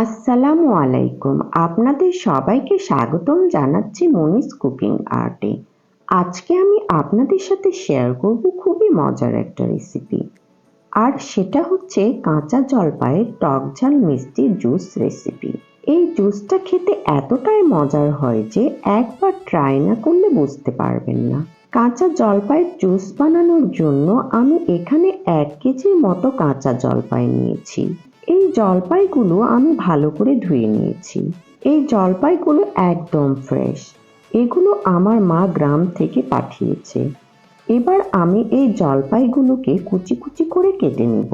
আসসালামু আলাইকুম। আপনাদের সবাইকে স্বাগতম জানাচ্ছি মনিস কুকিং আর্টে। আজকে আমি আপনাদের সাথে শেয়ার করব খুবই মজার একটা রেসিপি আর সেটা হচ্ছে কাঁচা জলপাইয়ের টক ঝাল মিষ্টি জুস রেসিপি এই জুসটা খেতে এতটাই মজার হয় যে একবার ট্রাই না করলে বুঝতে পারবেন না। কাঁচা জলপাইয়ের জুস বানানোর জন্য আমি এখানে এক কেজির মতো কাঁচা জলপাই নিয়েছি। জলপাইগুলো আমি ভালো করে ধুয়ে নিয়েছি। এই জলপাইগুলো একদম ফ্রেশ এগুলো আমার মা গ্রাম থেকে পাঠিয়েছে। এবার আমি এই জলপাইগুলোকে কুচি কুচি করে কেটে নেব।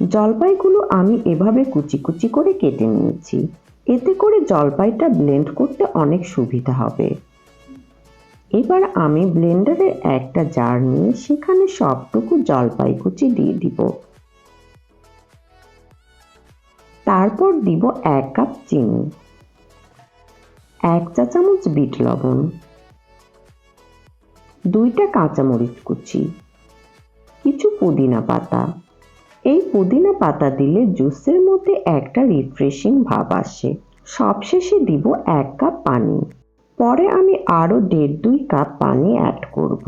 জলপাইগুলো আমি এভাবে কুচি কুচি করে কেটে নিয়েছি। এতে করে জলপাইটা ব্লেন্ড করতে অনেক সুবিধা হবে। এবার আমি ব্লেন্ডারের একটা জার নিয়ে সেখানে সবটুকু জলপাই কুচি দিয়ে দিব। তারপর দিব এক কাপ চিনি, এক চা চামচ বিট লবণ, দুইটা কাঁচামরিচ কুচি, কিছু পুদিনা পাতা। এই পুদিনা পাতা দিলে জুসের মধ্যে একটা রিফ্রেশিং ভাব আসে। সবশেষে দিব এক কাপ পানি। পরে আমি আরও দেড় দুই কাপ পানি অ্যাড করব।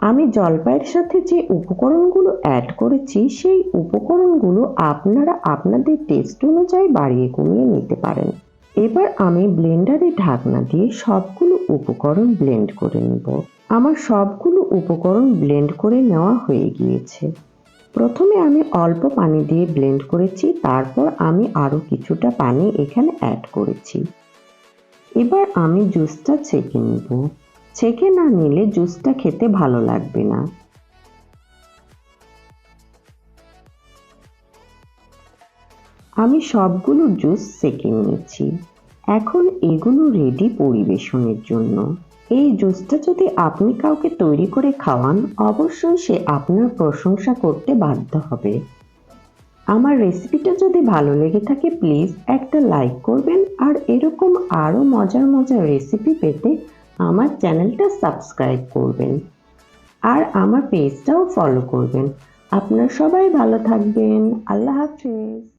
আমি জলপাইয়ের সাথে যে উপকরণগুলো অ্যাড করেছি, সেই উপকরণগুলো আপনারা আপনাদের টেস্ট অনুযায়ী বাড়িয়ে কমিয়ে নিতে পারেন। এবার আমি ব্লেন্ডারে ঢাকনা দিয়ে সবগুলো উপকরণ ব্লেন্ড করে নেব। আমার সবগুলো উপকরণ ব্লেন্ড করে নেওয়া হয়ে গিয়েছে। প্রথমে আমি অল্প পানি দিয়ে ব্লেন্ড করেছি, তারপর আমি আরও কিছুটা পানি এখানে অ্যাড করেছি। এবার আমি জুসটা ছেঁকে নিব। ছেঁকে না নিলে জুসটা খেতে ভালো লাগবে না। আমি সবগুলো জুস সেঁকে নিয়েছি। এখন এগুলো রেডি পরিবেশনের জন্য। এই জুসটা যদি আপনি কাউকে তৈরি করে খাওয়ান, অবশ্যই সে আপনার প্রশংসা করতে বাধ্য হবে। আমার রেসিপিটা যদি ভালো লেগে থাকে প্লিজ একটা লাইক করবেন। আর এরকম আরও মজার মজার রেসিপি পেতে আমার চ্যানেলটা সাবস্ক্রাইব করবেন। আর আমার পেজটাও ফলো করবেন। আপনার সবাই ভালো থাকবেন। আল্লাহ হাফেজ।